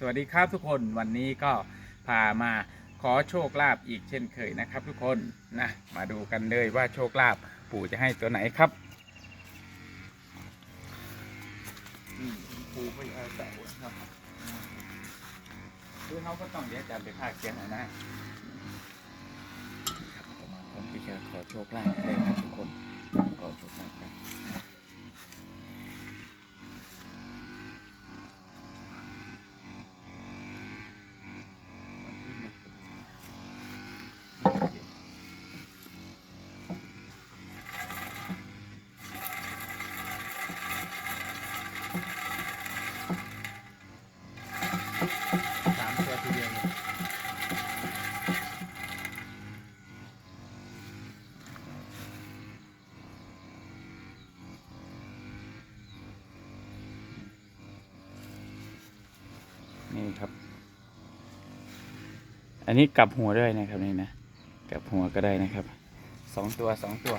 สวัสดีครับทุกคนวันนี้ก็พามาขอโชคลาภอีกเช่นเคยนะครับ ทุกคนนะมาดูกันเลยว่าโชคลาภปู่จะให้ตัวไหนครับปู่ไม่เอาเสาครับคือเขาก็ต้องเดี๋ยวจารย์ไปพากย์เขียนเอานะครับผมผมที่จะขอโชคลาภเลยครับทุกคน นี่ครับ อันนี้กลับหัวด้วยนะครับนี่นะกลับหัวก็ได้นะครับสองตัวสองตัว